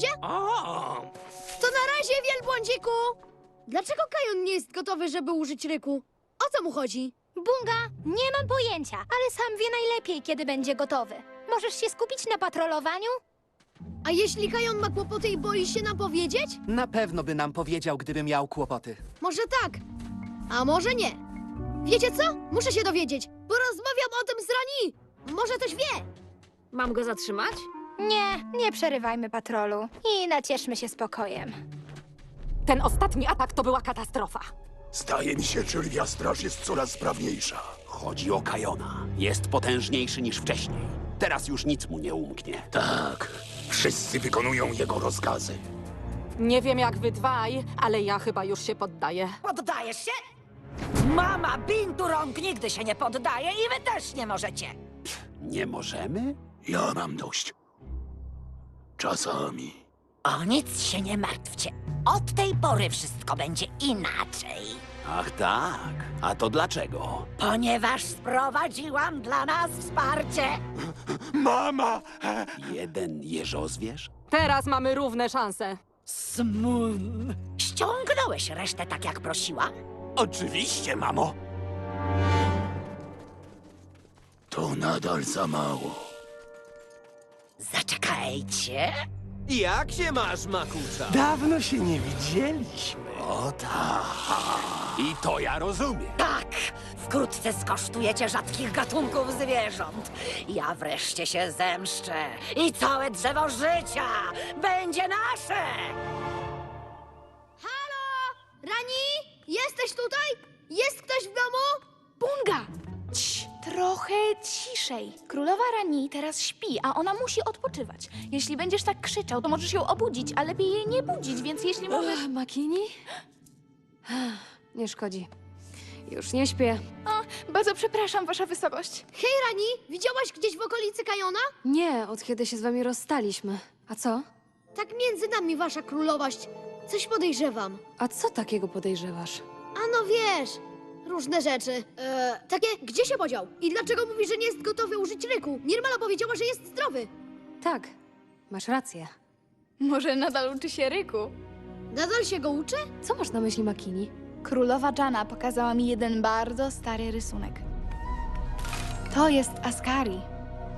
wielbłądzie? O! To na razie, wielbłądziku! Dlaczego Kajon nie jest gotowy, żeby użyć ryku? O co mu chodzi? Bunga, nie mam pojęcia, ale sam wie najlepiej, kiedy będzie gotowy. Możesz się skupić na patrolowaniu? A jeśli Kajon ma kłopoty i boi się nam powiedzieć? Na pewno by nam powiedział, gdyby miał kłopoty. Może tak, a może nie. Wiecie co? Muszę się dowiedzieć. Porozmawiam o tym z Rani. Może coś wie. Mam go zatrzymać? Nie, nie przerywajmy patrolu i nacieszmy się spokojem. Ten ostatni atak to była katastrofa. Zdaje mi się, że lwia straż jest coraz sprawniejsza. Chodzi o Kajona. Jest potężniejszy niż wcześniej. Teraz już nic mu nie umknie. Tak, wszyscy wykonują jego rozkazy. Nie wiem jak wy dwaj, ale ja chyba już się poddaję. Poddajesz się? Mama Binturong nigdy się nie poddaje i wy też nie możecie. Nie możemy? Ja mam dość. Czasami. O nic się nie martwcie. Od tej pory wszystko będzie inaczej. Ach tak. A to dlaczego? Ponieważ sprowadziłam dla nas wsparcie. Mama! Jeden jeżozwierz? Teraz mamy równe szanse. Smun. Ściągnąłeś resztę tak jak prosiłam? Oczywiście, mamo. To nadal za mało. Zaczekajcie. Jak się masz, Makucza? Dawno się nie widzieliśmy. O tak. I to ja rozumiem. Tak, wkrótce skosztujecie rzadkich gatunków zwierząt. Ja wreszcie się zemszczę i całe drzewo życia będzie nasze. Halo? Rani? Jesteś tutaj? Jest ktoś w domu? Bunga! Trochę ciszej. Królowa Rani teraz śpi, a ona musi odpoczywać. Jeśli będziesz tak krzyczał, to możesz ją obudzić, a lepiej jej nie budzić, więc jeśli możesz... Ech, Makini? Nie szkodzi. Już nie śpię. O, bardzo przepraszam, wasza wysokość. Hej, Rani, widziałaś gdzieś w okolicy Kajona? Nie, od kiedy się z wami rozstaliśmy. A co? Tak między nami, wasza królowość. Coś podejrzewam. A co takiego podejrzewasz? A no wiesz, różne rzeczy. E, takie, gdzie się podział? I dlaczego mówi, że nie jest gotowy użyć ryku? Nirmala powiedziała, że jest zdrowy. Tak, masz rację. Może nadal uczy się ryku. Nadal się go uczy? Co masz na myśli, Makini? Królowa Jana pokazała mi jeden bardzo stary rysunek. To jest Askari.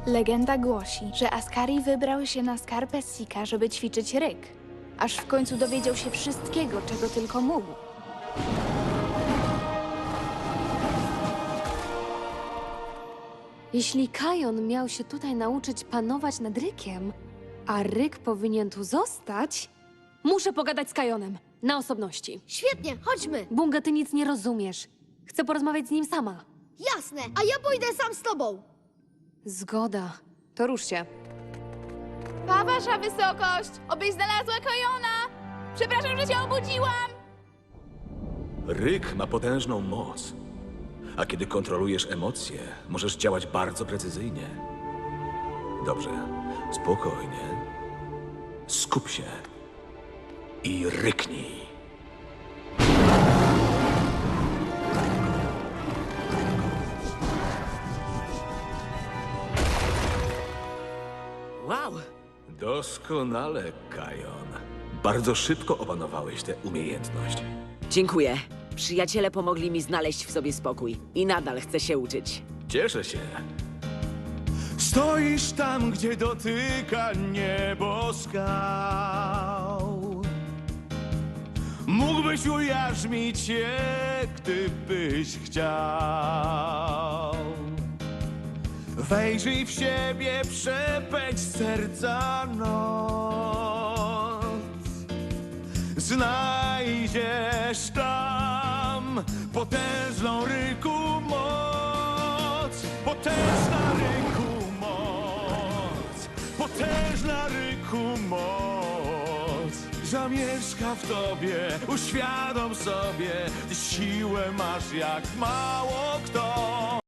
Legenda głosi, że Askari wybrał się na skarpę Sika, żeby ćwiczyć ryk. Aż w końcu dowiedział się wszystkiego, czego tylko mógł. Jeśli Kajon miał się tutaj nauczyć panować nad Rykiem, a Ryk powinien tu zostać, muszę pogadać z Kajonem. Na osobności. Świetnie, chodźmy. Bunga, ty nic nie rozumiesz. Chcę porozmawiać z nim sama. Jasne, a ja pójdę sam z tobą. Zgoda. To rusz się. Pa, wasza wysokość! Obyś znalazła Kajona! Przepraszam, że cię obudziłam! Ryk ma potężną moc. A kiedy kontrolujesz emocje, możesz działać bardzo precyzyjnie. Dobrze, spokojnie. Skup się i ryknij. Wow! Doskonale, Kajon. Bardzo szybko opanowałeś tę umiejętność. Dziękuję. Przyjaciele pomogli mi znaleźć w sobie spokój i nadal chcę się uczyć. Cieszę się. Stoisz tam, gdzie dotyka niebo skał. Mógłbyś ujarzmić je, gdybyś chciał. Wejrzyj w siebie, przepędź serca noc. Znajdziesz tam potężną ryku moc, potężna ryku moc, potężna ryku moc. Zamieszka w tobie, uświadom sobie, siłę masz jak mało kto.